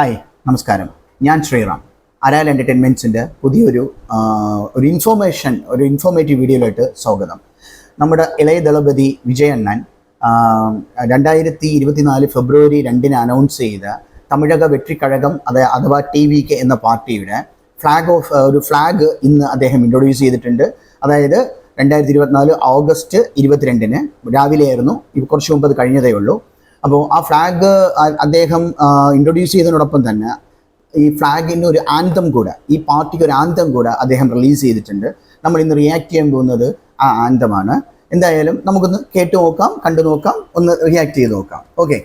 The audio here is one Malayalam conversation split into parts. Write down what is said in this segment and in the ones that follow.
ഹായ് നമസ്കാരം. ഞാൻ ശ്രീറാം. അരാൽ എന്റർടൈൻമെന്റ്സിന്റെ പുതിയൊരു ഒരു ഇൻഫോർമേഷൻ ഒരു ഇൻഫോർമേറ്റീവ് വീഡിയോയിലോട്ട് സ്വാഗതം. നമ്മുടെ ഇളയ ദളപതി വിജയണ്ണൻ രണ്ടായിരത്തി ഇരുപത്തിനാല് ഫെബ്രുവരി രണ്ടിന് അനൗൺസ് ചെയ്ത തമിഴക വെട്ടിക്കഴകം അത് അഥവാ ടി വി കെ എന്ന പാർട്ടിയുടെ ഫ്ലാഗ് ഓഫ് ഒരു ഫ്ലാഗ് ഇന്ന് അദ്ദേഹം ഇൻട്രൊഡ്യൂസ് ചെയ്തിട്ടുണ്ട്. അതായത് രണ്ടായിരത്തി ഇരുപത്തിനാല് ഓഗസ്റ്റ് ഇരുപത്തിരണ്ടിന് രാവിലെയായിരുന്നു. കുറച്ച് മുമ്പ് അത് കഴിഞ്ഞതേ ഉള്ളൂ. അപ്പോൾ ആ ഫ്ലാഗ് അദ്ദേഹം ഇൻട്രൊഡ്യൂസ് ചെയ്തതിനോടൊപ്പം തന്നെ ഈ ഫ്ലാഗിന് ഒരു ആന്തം കൂടെ ഈ പാർട്ടിക്ക് ഒരു ആന്തം കൂടെ അദ്ദേഹം റിലീസ് ചെയ്തിട്ടുണ്ട്. നമ്മൾ ഇന്ന് റിയാക്ട് ചെയ്യാൻ പോകുന്നത് ആ ആന്തമാണ് എന്തായാലും നമുക്കൊന്ന് കേട്ടു നോക്കാം കണ്ടു നോക്കാം ഒന്ന് റിയാക്ട് ചെയ്ത് നോക്കാം. ഓക്കെ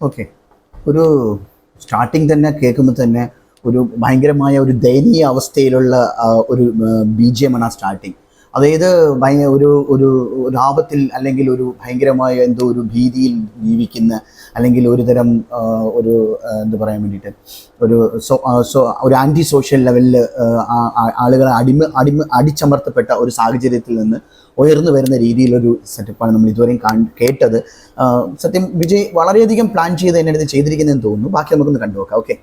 ഓക്കെ ഒരു സ്റ്റാർട്ടിങ് തന്നെ കേൾക്കുമ്പോൾ തന്നെ ഒരു ഭയങ്കരമായ ഒരു ദയനീയ അവസ്ഥയിലുള്ള ഒരു ബി ജി എം ആണ് ആ സ്റ്റാർട്ടിങ് അതായത് ഒരു ഒരു ഒരു ആപത്തിൽ അല്ലെങ്കിൽ ഒരു ഭയങ്കരമായ എന്തോ ഒരു ഭീതിയിൽ ജീവിക്കുന്ന അല്ലെങ്കിൽ ഒരു തരം ഒരു എന്താ പറയാൻ വേണ്ടിയിട്ട് ഒരു സോ ഒരു ആന്റി സോഷ്യൽ ലെവലിൽ ആളുകളെ അടിമ അടിമ അടിച്ചമർത്തപ്പെട്ട ഒരു സാഹചര്യത്തിൽ നിന്ന് ഉയർന്നു വരുന്ന രീതിയിലൊരു സെറ്റപ്പാണ് നമ്മൾ ഇതുവരെയും കാ കേട്ടത്. സത്യം വിജയ് വളരെയധികം പ്ലാൻ ചെയ്ത് എന്നെ ചെയ്തിരിക്കുന്നതെന്ന് തോന്നുന്നു. ബാക്കി നമുക്കൊന്ന് കണ്ടു നോക്കാം ഓക്കെ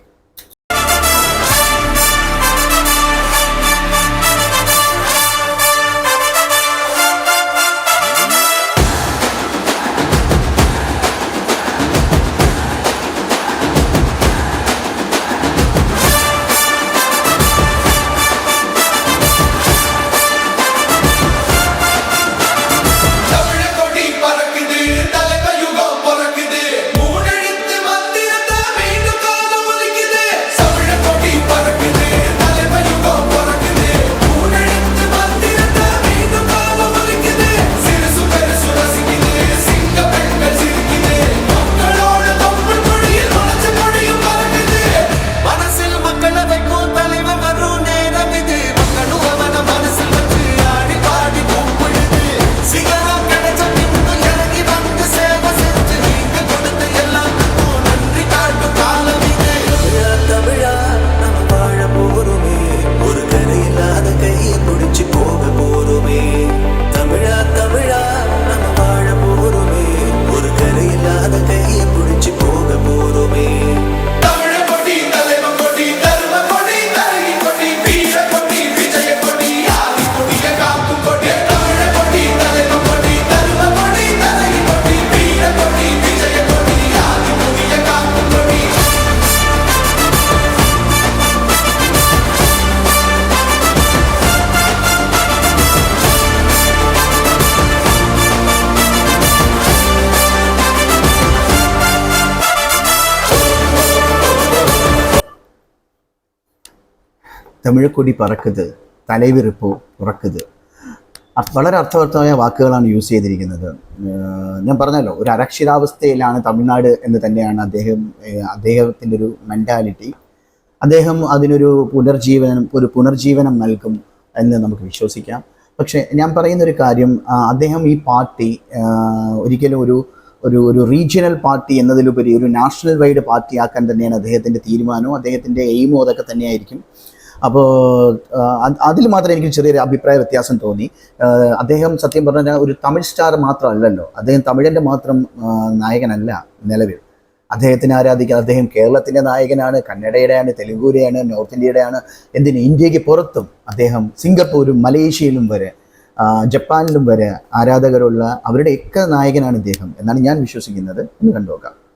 തമിഴക്കൊടി പറക്കുത് തലവിറിപ്പ് ഉറക്കുത് വളരെ അർത്ഥവർത്ഥമായ വാക്കുകളാണ് യൂസ് ചെയ്തിരിക്കുന്നത്. ഞാൻ പറഞ്ഞല്ലോ ഒരു അരക്ഷിതാവസ്ഥയിലാണ് തമിഴ്നാട് എന്ന് തന്നെയാണ് അദ്ദേഹം അദ്ദേഹത്തിന്റെ ഒരു മെന്റാലിറ്റി അദ്ദേഹം അതിനൊരു പുനർജീവനം ഒരു പുനർജീവനം നൽകും എന്ന് നമുക്ക് വിശ്വസിക്കാം. പക്ഷേ ഞാൻ പറയുന്ന ഒരു കാര്യം അദ്ദേഹം ഈ പാർട്ടി ഒരിക്കലും ഒരു ഒരു ഒരു റീജിയണൽ പാർട്ടി എന്നതിലുപരി ഒരു നാഷണൽ വൈഡ് പാർട്ടി ആക്കാൻ തന്നെയാണ് അദ്ദേഹത്തിന്റെ തീരുമാനവും അദ്ദേഹത്തിന്റെ എയിമും അതൊക്കെ തന്നെയായിരിക്കും. അപ്പോൾ അതിൽ മാത്രമേ എനിക്ക് ചെറിയൊരു അഭിപ്രായ വ്യത്യാസം തോന്നി. അദ്ദേഹം സത്യം പറഞ്ഞാൽ ഒരു തമിഴ് സ്റ്റാർ മാത്രമല്ലല്ലോ. അദ്ദേഹം തമിഴിന്റെ മാത്രം നായകനല്ല നിലവിൽ. അദ്ദേഹത്തിനെ ആരാധിക്കാൻ അദ്ദേഹം കേരളത്തിന്റെ നായകനാണ് കന്നഡയുടെയാണ് തെലുങ്കൂരെയാണ് നോർത്ത് ഇന്ത്യയുടെയാണ് എന്തിന് ഇന്ത്യയ്ക്ക് പുറത്തും അദ്ദേഹം സിംഗപ്പൂരും മലേഷ്യയിലും വരെ ജപ്പാനിലും വരെ ആരാധകരുള്ള അവരുടെയൊക്കെ നായകനാണ് ഇദ്ദേഹം എന്നാണ് ഞാൻ വിശ്വസിക്കുന്നത്. എന്ന് കണ്ടുനോക്കാം.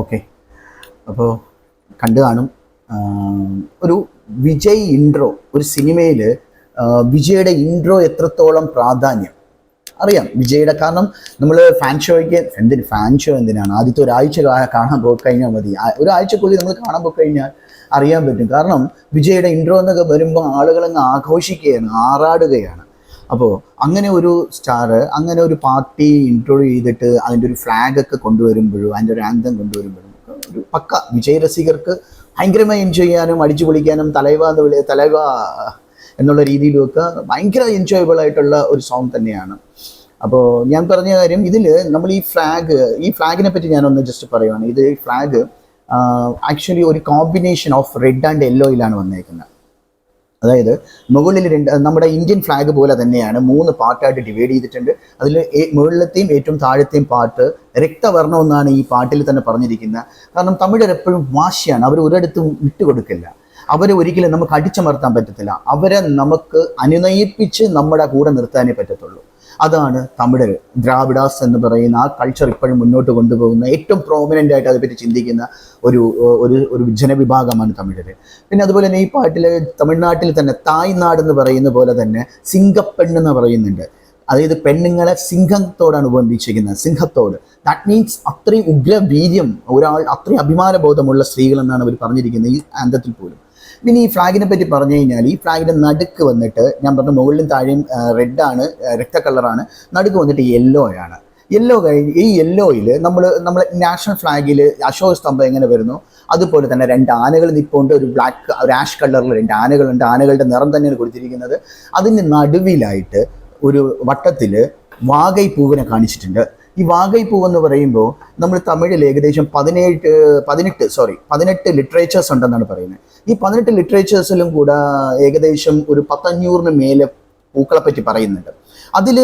ഓക്കെ അപ്പോൾ കണ്ടു കാണും. ഒരു വിജയ് ഇൻട്രോ ഒരു സിനിമയിൽ വിജയുടെ ഇൻട്രോ എത്രത്തോളം പ്രാധാന്യം? അറിയാം വിജയുടെ കാരണം നമ്മൾ ഫാൻ ഷോയ്ക്ക് എന്തിന് ഫാൻ ഷോ എന്തിനാണ്? ആദ്യത്തെ ഒരാഴ്ച കാണാൻ പോയി കഴിഞ്ഞാൽ മതി. ഒരാഴ്ച ഒരാഴ്ചക്കുള്ളിൽ നമ്മൾ കാണാൻ പോയി കഴിഞ്ഞാൽ അറിയാൻ പറ്റും. കാരണം വിജയുടെ ഇൻട്രോ എന്നൊക്കെ വരുമ്പോൾ ആളുകളങ്ങ് ആഘോഷിക്കുകയാണ് ആറാടുകയാണ്. അപ്പോൾ അങ്ങനെ ഒരു സ്റ്റാർ അങ്ങനെ ഒരു പാർട്ടി ഇൻട്രോഡ്യൂ ചെയ്തിട്ട് അതിന്റെ ഒരു ഫ്ലാഗ് ഒക്കെ കൊണ്ടുവരുമ്പോഴും അതിന്റെ ഒരു ആന്തം കൊണ്ടുവരുമ്പോഴും ഒരു പക്ക വിജയരസികർക്ക് ഭയങ്കരമായി എൻജോയ് ചെയ്യാനും അടിച്ചു പൊളിക്കാനും തലൈവ എന്ന് വിളി തലൈവ എന്നുള്ള രീതിയിലുമൊക്കെ ഭയങ്കര എൻജോയബിൾ ആയിട്ടുള്ള ഒരു സോങ് തന്നെയാണ്. അപ്പോൾ ഞാൻ പറഞ്ഞ കാര്യം ഇതിൽ നമ്മൾ ഈ ഫ്ലാഗ് ഈ ഫ്ലാഗിനെ പറ്റി ഞാനൊന്ന് ജസ്റ്റ് പറയുവാണ്. ഇത് ഈ ഫ്ലാഗ് ആക്ച്വലി ഒരു കോമ്പിനേഷൻ ഓഫ് റെഡ് ആൻഡ് യെല്ലോയിലാണ് വന്നേക്കുന്നത്. അതായത് മുകളിൽ രണ്ട് നമ്മുടെ ഇന്ത്യൻ ഫ്ലാഗ് പോലെ തന്നെയാണ് മൂന്ന് പാർട്ടായിട്ട് ഡിവൈഡ് ചെയ്തിട്ടുണ്ട്. അതിൽ മുകളിലത്തെയും ഏറ്റവും താഴത്തെയും പാട്ട് രക്തവർണം എന്നാണ് ഈ പാട്ടിൽ തന്നെ പറഞ്ഞിരിക്കുന്നത്. കാരണം തമിഴർ എപ്പോഴും വാശിയാണ് അവർ ഒരിടത്തും വിട്ടുകൊടുക്കില്ല. അവരെ ഒരിക്കലും നമുക്ക് അടിച്ചമർത്താൻ പറ്റത്തില്ല. അവരെ നമുക്ക് അനുനയിപ്പിച്ച് നമ്മുടെ കൂടെ നിർത്താനേ പറ്റത്തുള്ളൂ. അതാണ് തമിഴർ ദ്രാവിഡാസ് എന്ന് പറയുന്ന ആ കൾച്ചർ ഇപ്പോഴും മുന്നോട്ട് കൊണ്ടുപോകുന്ന ഏറ്റവും പ്രോമിനന്റ് ആയിട്ട് അതേപ്പറ്റി ചിന്തിക്കുന്ന ഒരു ഒരു ഒരു ജനവിഭാഗമാണ് തമിഴർ. പിന്നെ അതുപോലെ തന്നെ ഈ പാട്ടിൽ തമിഴ്നാട്ടിൽ തന്നെ തായ്നാട് എന്ന് പറയുന്ന പോലെ തന്നെ സിംഗപ്പെണ്ണ് എന്ന് പറയുന്നുണ്ട്. അതായത് പെണ്ണുങ്ങളെ സിംഹത്തോടാണ് ഉപമിച്ചിരിക്കുന്നത് സിംഹത്തോട്. ദാറ്റ് മീൻസ് അത്രയും ഉഗ്രവീര്യം ഒരാൾ അത്രയും അഭിമാനബോധമുള്ള സ്ത്രീകൾ എന്നാണ് അവർ പറഞ്ഞിരിക്കുന്നത് ഈ അന്തത്തിൽ പോലും. പിന്നെ ഈ ഫ്ലാഗിനെ പറ്റി പറഞ്ഞു കഴിഞ്ഞാൽ ഈ ഫ്ലാഗിന്റെ നടുക്ക് വന്നിട്ട് ഞാൻ പറഞ്ഞ മുകളിലും താഴെയും റെഡാണ് രക്ത കളറാണ് നടുക്ക് വന്നിട്ട് യെല്ലോ ആണ്. യെല്ലോ കഴിഞ്ഞ് ഈ യെല്ലോയിൽ നമ്മൾ നമ്മൾ നാഷണൽ ഫ്ലാഗിൽ അശോക സ്തംഭം എങ്ങനെ വരുന്നു? അതുപോലെ തന്നെ രണ്ട് ആനകൾ നിൽപ്പുണ്ട് ഒരു ബ്ലാക്ക് ഒരു ആഷ് കളറിൽ രണ്ട് ആനകളുണ്ട്. ആനകളുടെ നിറം തന്നെയാണ് കൊടുത്തിരിക്കുന്നത്. അതിന്റെ നടുവിലായിട്ട് ഒരു വട്ടത്തിൽ വാഗൈ പൂവിനെ കാണിച്ചിട്ടുണ്ട്. ഈ വാഗൈപ്പൂ എന്ന് പറയുമ്പോൾ നമ്മൾ തമിഴിൽ ഏകദേശം പതിനേഴ് പതിനെട്ട് സോറി പതിനെട്ട് ലിറ്ററേച്ചേഴ്സ് ഉണ്ടെന്നാണ് പറയുന്നത്. ഈ പതിനെട്ട് ലിറ്ററേച്ചേഴ്സിലും കൂടെ ഏകദേശം ഒരു പത്തഞ്ഞൂറിന് മേലെ പൂക്കളെ പറ്റി പറയുന്നുണ്ട്. അതിൽ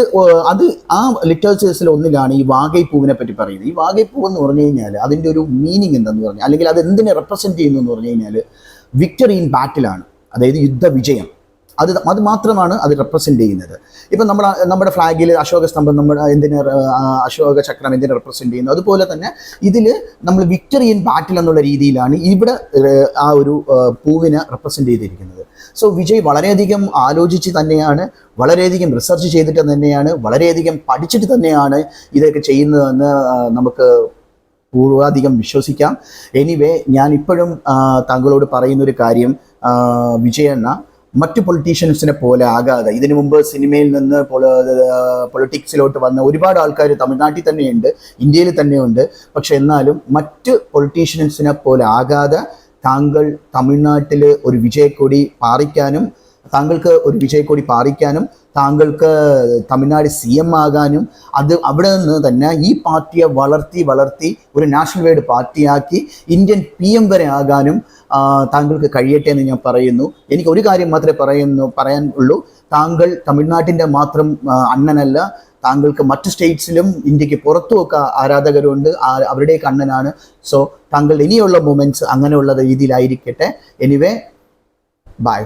അത് ആ ലിറ്ററേച്ചേഴ്സിൽ ഒന്നിലാണ് ഈ വാഗൈപ്പൂവിനെ പറ്റി പറയുന്നത്. ഈ വാഗൈപ്പൂ എന്ന് പറഞ്ഞു കഴിഞ്ഞാൽ അതിന്റെ ഒരു മീനിങ് എന്തെന്ന് പറഞ്ഞാൽ അല്ലെങ്കിൽ അത് എന്തിനെ റെപ്രസെന്റ് ചെയ്യുന്നു എന്ന് പറഞ്ഞു കഴിഞ്ഞാൽ വിക്ടറി ഇൻ ബാറ്റിലാണ് അതായത് യുദ്ധവിജയം. അത് അത് മാത്രമാണ് അത് റെപ്രസെന്റ് ചെയ്യുന്നത്. ഇപ്പം നമ്മൾ നമ്മുടെ ഫ്ലാഗിൽ അശോക സ്തംഭം നമ്മുടെ എന്തിനെ അശോക ചക്രം എന്തിനെ റെപ്രസെന്റ് ചെയ്യുന്നു? അതുപോലെ തന്നെ ഇതിൽ നമ്മൾ വിക്ടറി ഇൻ ബാറ്റിൽ എന്നുള്ള രീതിയിലാണ് ഇവിടെ ആ ഒരു പൂവിനെ റെപ്രസെന്റ് ചെയ്തിരിക്കുന്നത്. സോ വിജയ് വളരെയധികം ആലോചിച്ച് തന്നെയാണ് വളരെയധികം റിസർച്ച് ചെയ്തിട്ട് തന്നെയാണ് വളരെയധികം പഠിച്ചിട്ട് തന്നെയാണ് ഇതൊക്കെ ചെയ്യുന്നതെന്ന് നമുക്ക് പൂർവാധികം വിശ്വസിക്കാം. എനിവേ ഞാൻ ഇപ്പോഴും താങ്കളോട് പറയുന്നൊരു കാര്യം വിജയണ്ണ മറ്റു പൊളിറ്റീഷ്യൻസിനെ പോലെ ആകാതെ ഇതിനു മുമ്പ് സിനിമയിൽ നിന്ന് പൊളിറ്റിക്സിലോട്ട് വന്ന ഒരുപാട് ആൾക്കാർ തമിഴ്നാട്ടിൽ തന്നെയുണ്ട് ഇന്ത്യയിൽ തന്നെയുണ്ട്. പക്ഷെ എന്നാലും മറ്റ് പൊളിറ്റീഷ്യൻസിനെ പോലെ ആകാതെ താങ്കൾ തമിഴ്നാട്ടിൽ ഒരു വിജയക്കൊടി പാറിക്കാനും താങ്കൾക്ക് ഒരു വിജയക്കൊടി പാറിക്കാനും താങ്കൾക്ക് തമിഴ്നാട് സി എം ആകാനും അത് അവിടെ നിന്ന് തന്നെ ഈ പാർട്ടിയെ വളർത്തി വളർത്തി ഒരു നാഷണൽ വൈഡ് പാർട്ടിയാക്കി ഇന്ത്യൻ പി എം വരെ ആകാനും താങ്കൾക്ക് കഴിയട്ടെ എന്ന് ഞാൻ പറയുന്നു. എനിക്ക് ഒരു കാര്യം മാത്രമേ പറയുന്നു പറയാൻ ഉള്ളൂ. താങ്കൾ തമിഴ്നാട്ടിന്റെ മാത്രം അണ്ണനല്ല. താങ്കൾക്ക് മറ്റ് സ്റ്റേറ്റ്സിലും ഇന്ത്യയ്ക്ക് പുറത്തുമൊക്കെ ആരാധകരുണ്ട്. അവരുടെ അവരുടെയൊക്കെ അണ്ണനാണ്. സോ താങ്കൾ ഇനിയുള്ള മൊമെന്റ്സ് അങ്ങനെയുള്ള രീതിയിലായിരിക്കട്ടെ. Anyway by